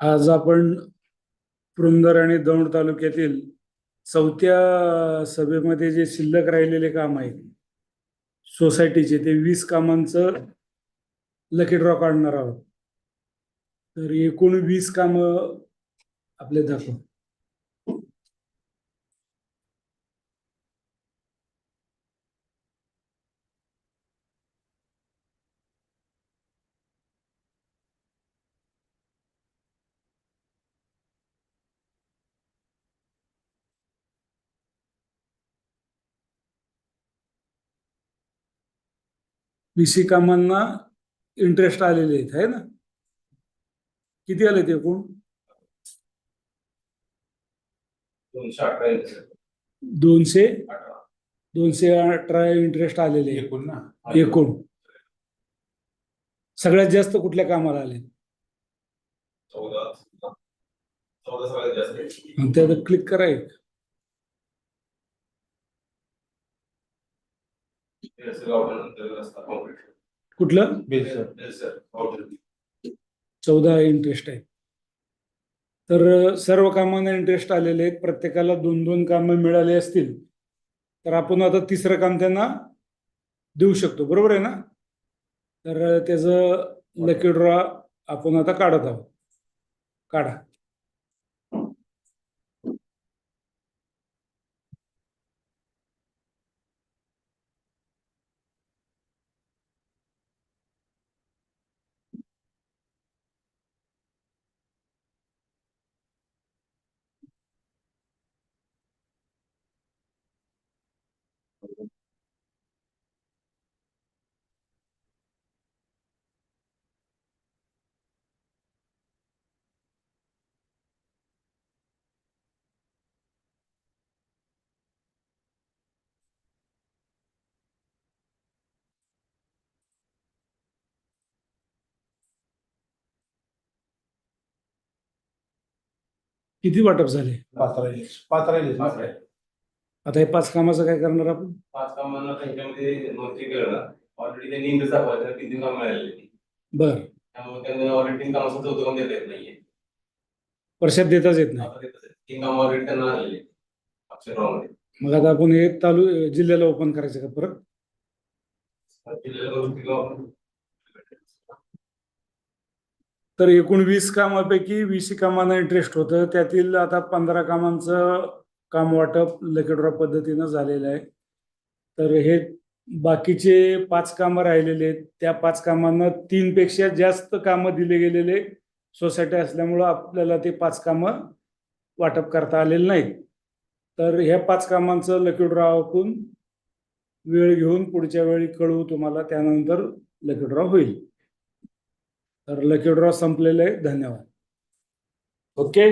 आज आपण पुरंदर आणि दौंड तालुक्यातील चौथ्या सभेमध्ये जे शिल्लक राहिलेले काम आहे सोसायटीचे ते वीस कामांचं लकी ड्रॉ काढणार आहोत. तर एकूण वीस कामं आपले दाखव. वीसी कामांना इंटरेस्ट आलेले आहेत आहे ना? किती आले ते एकूण? दोनशे. दोनशे? अठरा. इंटरेस्ट आलेले एकूण ना? एकूण. सगळ्यात जास्त कुठल्या कामाला आले? त्यात क्लिक करा एक. हे असं गावठाण अंतर्गत रस्ता concrete. कुठलं? बेलसर बेलसर, गावठाण. चौदा इंटरेस्ट आहे. तर सर्व कामांना इंटरेस्ट आलेले आहेत. प्रत्येकाला दोन दोन कामं मिळाली असतील तर आपण आता तिसरं काम त्यांना देऊ शकतो. बरोबर आहे ना? तर त्याचं लकी ड्रॉ आपण आता काढत आहोत. काढा. किती वाटप झाले? पाच राहिले पाच राहिले पाच. आता हे पाच कामाचं काय करणार आपण? पाच कामांना त्यांच्यामध्ये नोंदणी करणं ऑलरेडी त्यांनी तीन काम मिळालेली बर. त्यामुळे त्यांना ऑलरेडी तीन कामाचं चौथं काम देता येत नाहीये. वर्षात देताच येत नाही. आता देतात आहे. तीन काम ऑलरेडी त्यांना आलेले अक्षरमध्ये मग आता आपण हे तालु जिल्ह्याला ओपन करायचं का परत? तर एकूण वीस कामापैकी वीस कामांना इंटरेस्ट होतं. त्यातील आता पंधरा कामांचं काम वाटप लकीड्रॉ पद्धतीनं झालेलं आहे. तर हे बाकीचे पाच कामं राहिलेले आहेत. त्या पाच कामांना तीनपेक्षा जास्त कामं दिले गेलेले सोसायटी असल्यामुळं आपल्याला ते पाच कामं वाटप करता आलेले नाहीत. तर ह्या पाच कामांचं लकीड्रॉ आपण वेळ घेऊन पुढच्या वेळी कळवू तुम्हाला त्यानंतर लकीड्रॉ होईल. तर लकी ड्रॉ संपलेले. आहे धन्यवाद. ओके